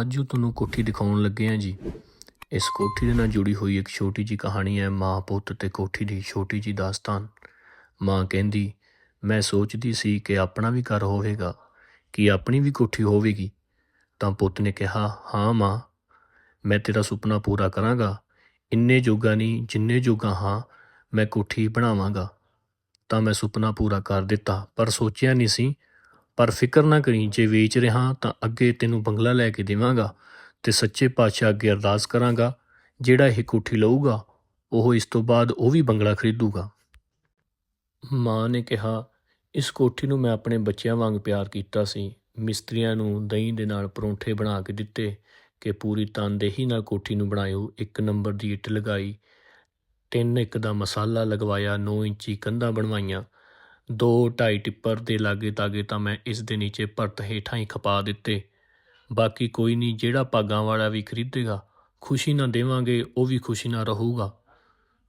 ਅੱਜ ਜੋ ਤੁਹਾਨੂੰ ਕੋਠੀ ਦਿਖਾਉਣ ਲੱਗੇ ਹਾਂ ਜੀ। ਇਸ ਕੋਠੀ ਦੇ ਨਾਲ ਜੁੜੀ ਹੋਈ ਇੱਕ ਛੋਟੀ ਜੀ ਕਹਾਣੀ ਹੈ, ਮਾਂ ਪੁੱਤ ਤੇ ਕੋਠੀ ਦੀ ਛੋਟੀ ਜੀ ਦਾਸਤਾਨ। ਮਾਂ ਕਹਿੰਦੀ, ਮੈਂ ਸੋਚਦੀ ਸੀ ਕਿ ਆਪਣਾ ਵੀ ਘਰ ਹੋਵੇਗਾ, ਕਿ ਆਪਣੀ ਵੀ ਕੋਠੀ ਹੋਵੇਗੀ। ਤਾਂ ਪੁੱਤ ਨੇ ਕਿਹਾ, ਹਾਂ ਮਾਂ, ਮੈਂ ਤੇਰਾ ਸੁਪਨਾ ਪੂਰਾ ਕਰਾਂਗਾ। ਇੰਨੇ ਜੋਗਾ ਨਹੀਂ, ਜਿੰਨੇ ਜੋਗਾ ਹਾਂ, ਮੈਂ ਕੋਠੀ ਬਣਾਵਾਂਗਾ। ਤਾਂ ਮੈਂ ਸੁਪਨਾ ਪੂਰਾ ਕਰ ਦਿੱਤਾ, ਪਰ ਸੋਚਿਆ ਨਹੀਂ ਸੀ ਪਰ ਫਿਕਰ ਨਾ ਕਰੀ, ਜੇ ਵੇਚ ਰਿਹਾ ਤਾਂ ਅੱਗੇ ਤੈਨੂੰ ਬੰਗਲਾ ਲੈ ਕੇ ਦੇਵਾਂਗਾ ਤੇ ਸੱਚੇ ਪਾਤਸ਼ਾਹ ਅੱਗੇ ਅਰਦਾਸ ਕਰਾਂਗਾ। ਜਿਹੜਾ ਇਹ ਕੋਠੀ ਲਊਗਾ, ਉਹ ਇਸ ਤੋਂ ਬਾਅਦ ਉਹ ਵੀ ਬੰਗਲਾ ਖਰੀਦੂਗਾ। ਮਾਂ ਨੇ ਕਿਹਾ, ਇਸ ਕੋਠੀ ਨੂੰ ਮੈਂ ਆਪਣੇ ਬੱਚਿਆਂ ਵਾਂਗ ਪਿਆਰ ਕੀਤਾ ਸੀ। ਮਿਸਤਰੀਆਂ ਨੂੰ ਦਹੀਂ ਦੇ ਨਾਲ ਪਰੌਂਠੇ ਬਣਾ ਕੇ ਦਿੱਤੇ ਕਿ ਪੂਰੀ ਤਨਦੇਹੀ ਨਾਲ ਕੋਠੀ ਨੂੰ ਬਣਾਇਓ। ਇੱਕ ਨੰਬਰ ਦੀ ਇੱਟ ਲਗਾਈ, ਤਿੰਨ ਇੱਕ ਦਾ ਮਸਾਲਾ ਲਗਵਾਇਆ 9 ਇੰਚੀ ਕੰਧਾਂ ਬਣਵਾਈਆਂ। ਦੋ ਢਾਈ ਟਿੱਪਰ ਦੇ ਲਾਗੇ ਤਾਗੇ ਤਾਂ ਮੈਂ ਇਸ ਦੇ ਨੀਚੇ ਪਰਤ ਹੇਠਾਂ ਹੀ ਖਪਾ ਦਿੱਤੇ। ਬਾਕੀ ਕੋਈ ਨਹੀਂ, ਜਿਹੜਾ ਭਾਗਾਂ ਵਾਲਾ ਵੀ ਖਰੀਦੇਗਾ, ਖੁਸ਼ੀ ਨਾਲ ਦੇਵਾਂਗੇ, ਉਹ ਵੀ ਖੁਸ਼ੀ ਨਾਲ ਰਹੂਗਾ।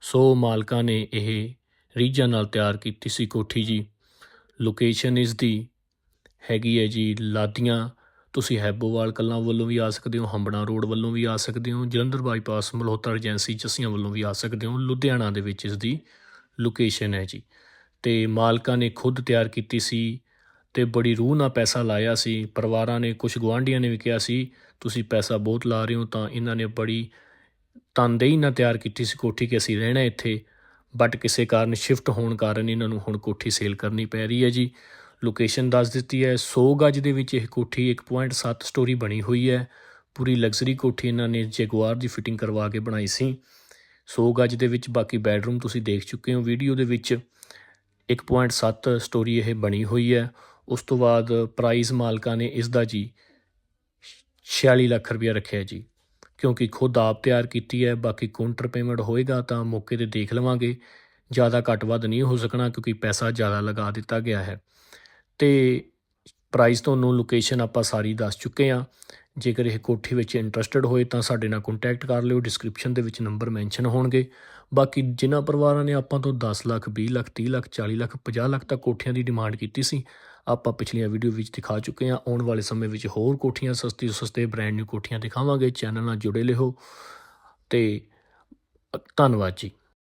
ਸੋ ਮਾਲਕਾਂ ਨੇ ਇਹ ਰੀਝਾਂ ਨਾਲ ਤਿਆਰ ਕੀਤੀ ਸੀ ਕੋਠੀ ਜੀ। ਲੋਕੇਸ਼ਨ ਇਸ ਦੀ ਹੈਗੀ ਹੈ ਜੀ, ਲਾਦੀਆਂ। ਤੁਸੀਂ ਹੈਬੋਵਾਲ ਕੱਲਾਂ ਵੱਲੋਂ ਵੀ ਆ ਸਕਦੇ ਹੋ ਹੰਬੜਾ ਰੋਡ ਵੱਲੋਂ ਵੀ ਆ ਸਕਦੇ ਹੋ, ਜਲੰਧਰ ਬਾਈਪਾਸ ਮਲਹੋਤਰਾ ਏਜੰਸੀ ਜੱਸੀਆਂ ਵੱਲੋਂ ਵੀ ਆ ਸਕਦੇ ਹੋ, ਲੁਧਿਆਣਾ ਦੇ ਵਿੱਚ ਇਸ ਦੀ ਲੋਕੇਸ਼ਨ ਹੈ ਜੀ। ਅਤੇ ਮਾਲਕਾਂ ਨੇ ਖੁਦ ਤਿਆਰ ਕੀਤੀ ਸੀ ਅਤੇ ਬੜੀ ਰੂਹ ਨਾਲ ਪੈਸਾ ਲਾਇਆ ਸੀ। ਪਰਿਵਾਰਾਂ ਨੇ ਕੁਛ ਗੁਆਂਢੀਆਂ ਨੇ ਵੀ ਕਿਹਾ ਸੀ, ਤੁਸੀਂ ਪੈਸਾ ਬਹੁਤ ਲਾ ਰਹੇ ਹੋ ਤਾਂ ਇਹਨਾਂ ਨੇ ਬੜੀ ਤਨਦੇਹੀ ਨਾਲ ਤਿਆਰ ਕੀਤੀ ਸੀ ਕੋਠੀ ਕਿ ਅਸੀਂ ਰਹਿਣਾ ਇੱਥੇ। ਬਟ ਕਿਸੇ ਕਾਰਨ ਸ਼ਿਫਟ ਹੋਣ ਕਾਰਨ ਇਹਨਾਂ ਨੂੰ ਹੁਣ ਕੋਠੀ ਸੇਲ ਕਰਨੀ ਪੈ ਰਹੀ ਹੈ ਜੀ। ਲੋਕੇਸ਼ਨ ਦੱਸ ਦਿੱਤੀ ਹੈ 100 ਗਜ ਦੇ ਵਿੱਚ ਇਹ ਕੋਠੀ 1.7 ਸਟੋਰੀ ਬਣੀ ਹੋਈ ਹੈ। ਪੂਰੀ ਲਗਜ਼ਰੀ ਕੋਠੀ ਇਹਨਾਂ ਨੇ ਜੈਗੁਆਰ ਦੀ ਫਿਟਿੰਗ ਕਰਵਾ ਕੇ ਬਣਾਈ ਸੀ। 100 ਗਜ ਦੇ ਵਿੱਚ ਬਾਕੀ ਬੈੱਡਰੂਮ ਤੁਸੀਂ ਦੇਖ ਚੁੱਕੇ ਹੋ ਵੀਡੀਓ ਦੇ ਵਿੱਚ। 1.7 ਸਟੋਰੀ ਇਹ ਬਣੀ ਹੋਈ ਹੈ। ਉਸ ਤੋਂ ਬਾਅਦ ਪ੍ਰਾਈਜ਼ ਮਾਲਕਾਂ ਨੇ ਇਸ ਦਾ ਜੀ 46 ਲੱਖ ਰੁਪਇਆ ਰੱਖਿਆ ਜੀ। ਕਿਉਂਕਿ ਖੁਦ ਆਪ ਤਿਆਰ ਕੀਤੀ ਹੈ, ਬਾਕੀ ਕਾਊਂਟਰ ਪੇਮੈਂਟ ਹੋਏਗਾ ਤਾਂ ਮੌਕੇ ਤੇ ਦੇਖ ਲਵਾਂਗੇ। ਜ਼ਿਆਦਾ ਘੱਟ ਵੱਧ ਨਹੀਂ ਹੋ ਸਕਣਾ ਕਿਉਂਕਿ ਪੈਸਾ ਜ਼ਿਆਦਾ ਲਗਾ ਦਿੱਤਾ ਗਿਆ ਹੈ। ਤੇ ਪ੍ਰਾਈਸ ਤੁਹਾਨੂੰ ਲੋਕੇਸ਼ਨ ਆਪਾਂ ਸਾਰੀ ਦੱਸ ਚੁੱਕੇ ਹਾਂ। ਜੇਕਰ ਇਹ ਕੋਠੀ ਵਿੱਚ ਇੰਟਰਸਟਿਡ ਹੋਏ ਤਾਂ ਸਾਡੇ ਨਾਲ ਕੰਟੈਕਟ ਕਰ ਲਿਓ। ਡਿਸਕ੍ਰਿਪਸ਼ਨ ਦੇ ਵਿੱਚ ਨੰਬਰ ਮੈਂਸ਼ਨ ਹੋਣਗੇ। ਬਾਕੀ ਜਿਨ੍ਹਾਂ ਪਰਿਵਾਰਾਂ ਨੇ ਆਪਾਂ ਤੋਂ 10 ਲੱਖ 20 ਲੱਖ 30 ਲੱਖ 40 ਲੱਖ 50 ਲੱਖ ਤੱਕ ਕੋਠੀਆਂ ਦੀ ਡਿਮਾਂਡ ਕੀਤੀ ਸੀ, ਆਪਾਂ ਪਿਛਲੀਆਂ ਵੀਡੀਓ ਵਿੱਚ ਦਿਖਾ ਚੁੱਕੇ ਹਾਂ। ਆਉਣ ਵਾਲੇ ਸਮੇਂ ਵਿੱਚ ਹੋਰ ਕੋਠੀਆਂ ਸਸਤੀ ਸਸਤੇ ਬ੍ਰਾਂਡ ਨਿਊ ਕੋਠੀਆਂ ਦਿਖਾਵਾਂਗੇ। ਚੈਨਲ ਨਾਲ ਜੁੜੇ ਰਹੋ। ਤੇ ਧੰਨਵਾਦ ਜੀ।